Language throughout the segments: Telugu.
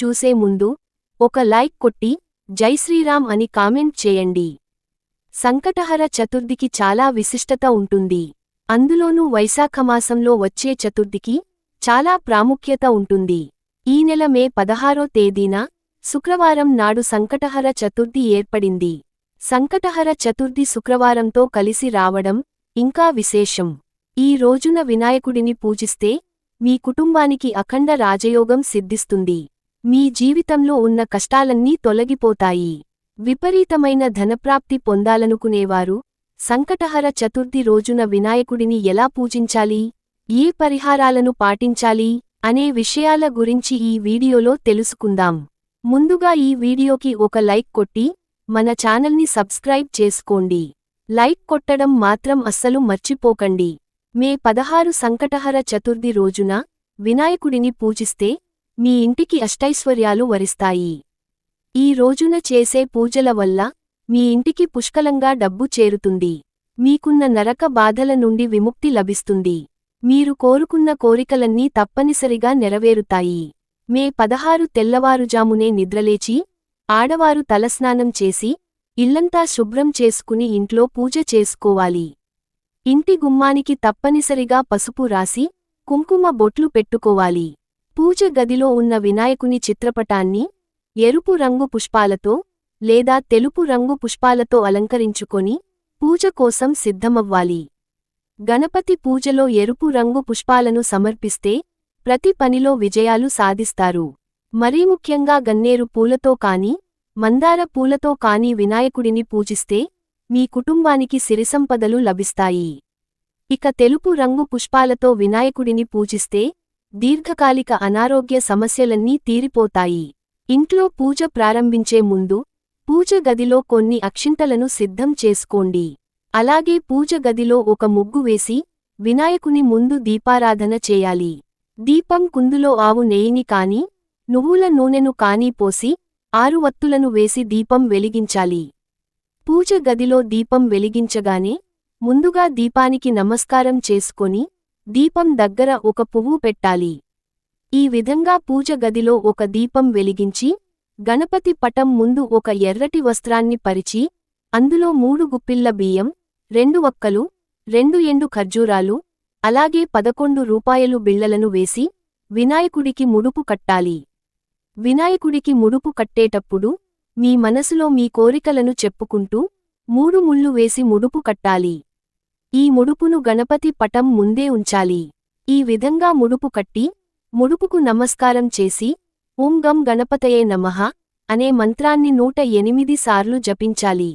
చూసే ముందు ఒక లైక్ కొట్టి జై శ్రీరామ్ అని కామెంట్ చేయండి. సంకటహర చతుర్థికి చాలా విశిష్టత ఉంటుంది. అందులోనూ వైశాఖమాసంలో వచ్చే చతుర్థికి చాలా ప్రాముఖ్యత ఉంటుంది. ఈ నెల మే పదహారో తేదీన శుక్రవారం నాడు సంకటహర చతుర్థి ఏర్పడింది. సంకటహర చతుర్థి శుక్రవారంతో కలిసి రావడం ఇంకా విశేషం. ఈ రోజున వినాయకుడిని పూజిస్తే మీ కుటుంబానికి అఖండ రాజయోగం సిద్ధిస్తుంది. మీ జీవితంలో ఉన్న కష్టాలన్నీ తొలగిపోతాయి. విపరీతమైన ధనప్రాప్తి పొందాలనుకునేవారు సంకటహర చతుర్థి రోజున వినాయకుడిని ఎలా పూజించాలి ఏ పరిహారాలను పాటించాలి అనే విషయాల గురించి ఈ వీడియోలో తెలుసుకుందాం. ముందుగా ఈ వీడియోకి ఒక లైక్ కొట్టి మన ఛానల్ని సబ్స్క్రైబ్ చేసుకోండి. లైక్ కొట్టడం మాత్రం అస్సలు మర్చిపోకండి. మే పదహారు సంకటహర చతుర్థి రోజున వినాయకుడిని పూజిస్తే మీ ఇంటికి అష్టైశ్వర్యాలు వరిస్తాయి. ఈ రోజున చేసే పూజల వల్ల మీ ఇంటికి పుష్కలంగా డబ్బు చేరుతుంది. మీకున్న నరక బాధల నుండి విముక్తి లభిస్తుంది. మీరు కోరుకున్న కోరికలన్నీ తప్పనిసరిగా నెరవేరుతాయి. మే పదహారు తెల్లవారుజామునే నిద్రలేచి ఆడవారు తలస్నానం చేసి ఇల్లంతా శుభ్రం చేసుకుని ఇంట్లో పూజ చేసుకోవాలి. ఇంటి గుమ్మానికి తప్పనిసరిగా పసుపు రాసి కుంకుమ బొట్లు పెట్టుకోవాలి. పూజ గదిలో ఉన్న వినాయకుని చిత్రపటాన్ని ఎరుపు రంగు పుష్పాలతో లేదా తెలుపు రంగు పుష్పాలతో అలంకరించుకొని పూజ కోసం సిద్ధమవ్వాలి. గణపతి పూజలో ఎరుపు రంగు పుష్పాలను సమర్పిస్తే ప్రతి పనిలో విజయాలు సాధిస్తారు. మరీ ముఖ్యంగా గన్నేరు పూలతో కాని మందార పూలతో కాని వినాయకుడిని పూజిస్తే మీ కుటుంబానికి సిరిసంపదలు లభిస్తాయి. ఇక తెలుపు రంగు పుష్పాలతో వినాయకుడిని పూజిస్తే దీర్ఘకాలిక అనారోగ్య సమస్యలన్నీ తీరిపోతాయి. ఇంట్లో పూజ ప్రారంభించే ముందు పూజ గదిలో కొన్ని అక్షింతలను సిద్ధం చేసుకోండి. అలాగే పూజ గదిలో ఒక ముగ్గు వేసి వినాయకుని ముందు దీపారాధన చేయాలి. దీపం కుందులో ఆవు నెయ్యిని కాని నువ్వుల నూనెను కానీ పోసి ఆరు వత్తులను వేసి దీపం వెలిగించాలి. పూజ గదిలో దీపం వెలిగించగానే ముందుగా దీపానికి నమస్కారం చేసుకొని దీపం దగ్గర ఒక పువ్వు పెట్టాలి. ఈ విధంగా పూజ గదిలో ఒక దీపం వెలిగించి గణపతి పటం ముందు ఒక ఎర్రటి వస్త్రాన్ని పరిచి అందులో మూడు గుప్పిళ్ళ బియ్యం రెండు వక్కలు రెండు ఎండు ఖర్జూరాలు అలాగే పదకొండు రూపాయలు బిళ్ళలను వేసి వినాయకుడికి ముడుపు కట్టాలి. వినాయకుడికి ముడుపు కట్టేటప్పుడు మీ మనసులో మీ కోరికలను చెప్పుకుంటూ మూడు ముళ్ళు వేసి ముడుపు కట్టాలి. ఈ ముడుపును గణపతి పటం ముందే ఉంచాలి. ఈ విధంగా ముడుపు కట్టి ముడుపుకు నమస్కారం చేసి ఓం గం గణపతయే నమః అనే మంత్రాన్ని నూట ఎనిమిది సార్లు జపించాలి.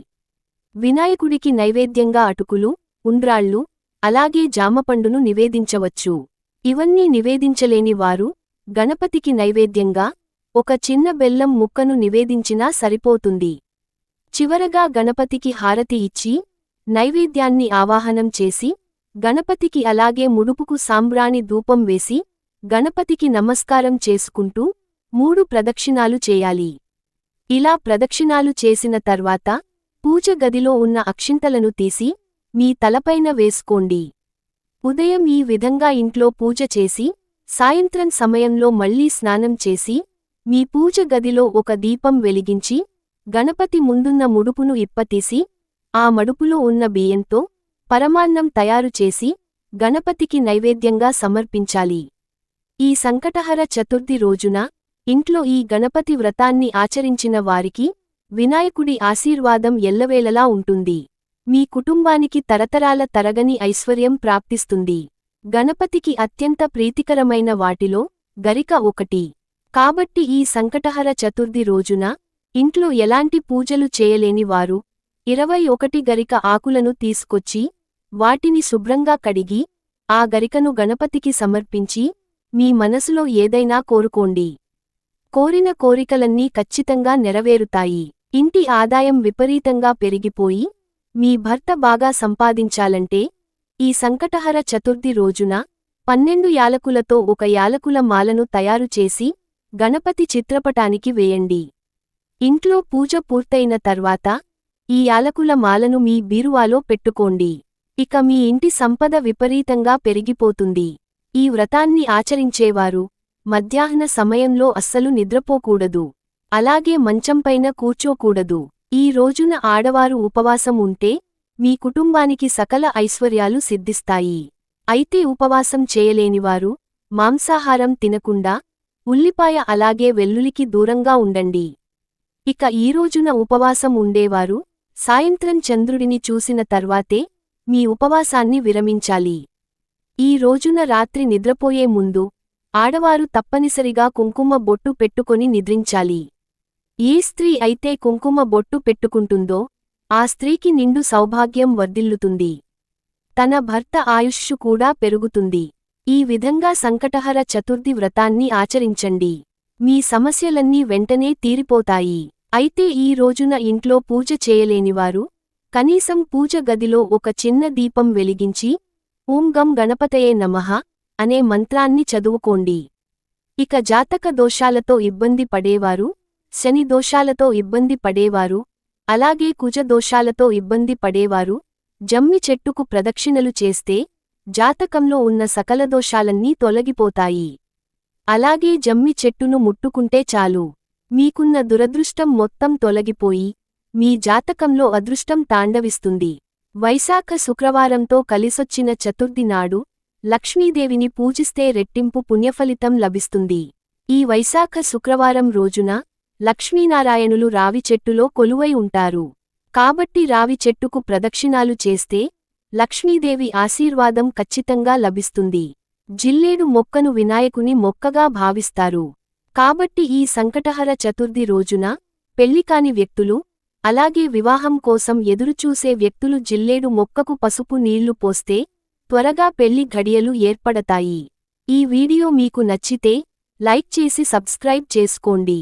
వినాయకుడికి నైవేద్యంగా అటుకులు ఉండ్రాళ్ళు అలాగే జామపండును నివేదించవచ్చు. ఇవన్నీ నివేదించలేని వారు గణపతికి నైవేద్యంగా ఒక చిన్న బెల్లం ముక్కను నివేదించినా సరిపోతుంది. చివరగా గణపతికి హారతి ఇచ్చి నైవేద్యాన్ని ఆవాహనం చేసి గణపతికి అలాగే ముడుపుకు సాంబ్రాణి ధూపం వేసి గణపతికి నమస్కారం చేసుకుంటూ మూడు ప్రదక్షిణాలు చేయాలి. ఇలా ప్రదక్షిణాలు చేసిన తర్వాత పూజ గదిలో ఉన్న అక్షింతలను తీసి మీ తలపైన వేసుకోండి. ఉదయం ఈ విధంగా ఇంట్లో పూజ చేసి సాయంత్రం సమయంలో మళ్ళీ స్నానం చేసి మీ పూజ గదిలో ఒక దీపం వెలిగించి గణపతి ముందున్న ముడుపును ఇప్పతీసి ఆ మడుపులో ఉన్న బియ్యంతో పరమాన్నం తయారు చేసి గణపతికి నైవేద్యంగా సమర్పించాలి. ఈ సంకటహర చతుర్థి రోజున ఇంట్లో ఈ గణపతి వ్రతాన్ని ఆచరించిన వారికి వినాయకుడి ఆశీర్వాదం ఎల్లవేళలా ఉంటుంది. మీ కుటుంబానికి తరతరాల తరగని ఐశ్వర్యం ప్రాప్తిస్తుంది. గణపతికి అత్యంత ప్రీతికరమైన వాటిలో గరిక ఒకటి. కాబట్టి ఈ సంకటహర చతుర్థి రోజున ఇంట్లో ఎలాంటి పూజలు చేయలేని వారు ఇరవై ఒకటి గరిక ఆకులను తీసుకొచ్చి వాటిని శుభ్రంగా కడిగి ఆ గరికను గణపతికి సమర్పించి మీ మనసులో ఏదైనా కోరుకోండి. కోరిన కోరికలన్నీ ఖచ్చితంగా నెరవేరుతాయి. ఇంటి ఆదాయం విపరీతంగా పెరిగిపోయి మీ భర్త బాగా సంపాదించాలంటే ఈ సంకటహర చతుర్థి రోజున పన్నెండు యాలకులతో ఒక యాలకుల మాలను తయారు చేసి గణపతి చిత్రపటానికి వేయండి. ఇంట్లో పూజ పూర్తయిన తర్వాత ఈ యాలకుల మాలను మీ బీరువాలో పెట్టుకోండి. ఇక మీ ఇంటి సంపద విపరీతంగా పెరిగిపోతుంది. ఈ వ్రతాన్ని ఆచరించేవారు మధ్యాహ్న సమయంలో అస్సలు నిద్రపోకూడదు. అలాగే మంచంపైన కూర్చోకూడదు. ఈ రోజున ఆడవారు ఉపవాసం ఉంటే మీ కుటుంబానికి సకల ఐశ్వర్యాలు సిద్ధిస్తాయి. అయితే ఉపవాసం చేయలేనివారు మాంసాహారం తినకుండా ఉల్లిపాయ అలాగే వెల్లులికి దూరంగా ఉండండి. ఇక ఈ రోజున ఉపవాసం ఉండేవారు సాయంత్రం చంద్రుడిని చూసిన తర్వాతే మీ ఉపవాసాన్ని విరమించాలి. ఈ రోజున రాత్రి నిద్రపోయే ముందు ఆడవారు తప్పనిసరిగా కుంకుమ బొట్టు పెట్టుకొని నిద్రించాలి. ఏ స్త్రీ అయితే కుంకుమ బొట్టు పెట్టుకుంటుందో ఆ స్త్రీకి నిండు సౌభాగ్యం వర్ధిల్లుతుంది. తన భర్త ఆయుష్షు కూడా పెరుగుతుంది. ఈ విధంగా సంకటహర చతుర్థి వ్రతాన్ని ఆచరించండి. మీ సమస్యలన్నీ వెంటనే తీరిపోతాయి. అయితే ఈ రోజున ఇంట్లో పూజ చేయలేనివారు కనీసం పూజ గదిలో ఒక చిన్న దీపం వెలిగించి ఓం గం గణపతయే నమః అనే మంత్రాన్ని చదువుకోండి. ఇక జాతక దోషాలతో ఇబ్బంది పడేవారు శని దోషాలతో ఇబ్బంది పడేవారు అలాగే కుజ దోషాలతో ఇబ్బంది పడేవారు జమ్మి చెట్టుకు ప్రదక్షిణలు చేస్తే జాతకంలో ఉన్న సకల దోషాలన్నీ తొలగిపోతాయి. అలాగే జమ్మి చెట్టును ముట్టుకుంటే చాలు. మీకున్న దురదృష్టం మొత్తం తొలగిపోయి మీ జాతకంలో అదృష్టం తాండవిస్తుంది. వైశాఖ శుక్రవారంతో కలిసొచ్చిన చతుర్థి నాడు లక్ష్మీదేవిని పూజిస్తే రెట్టింపు పుణ్యఫలితం లభిస్తుంది. ఈ వైశాఖ శుక్రవారం రోజున లక్ష్మీనారాయణులు రావి చెట్టులో కొలువై ఉంటారు. కాబట్టి రావి చెట్టుకు ప్రదక్షిణాలు చేస్తే లక్ష్మీదేవి ఆశీర్వాదం ఖచ్చితంగా లభిస్తుంది. జిల్లేడు మొక్కను వినాయకుని మొక్కగా భావిస్తారు. కాబట్టి ఈ సంకటహర చతుర్థి రోజున పెళ్ళికాని వ్యక్తులు అలాగే వివాహం కోసం ఎదురుచూసే వ్యక్తులు జిల్లేడు మొక్కకు పసుపు నీళ్ళు పోస్తే త్వరగా పెళ్ళి ఘడియలు ఏర్పడతాయి. ఈ వీడియో మీకు నచ్చితే లైక్ చేసి సబ్స్క్రైబ్ చేసుకోండి.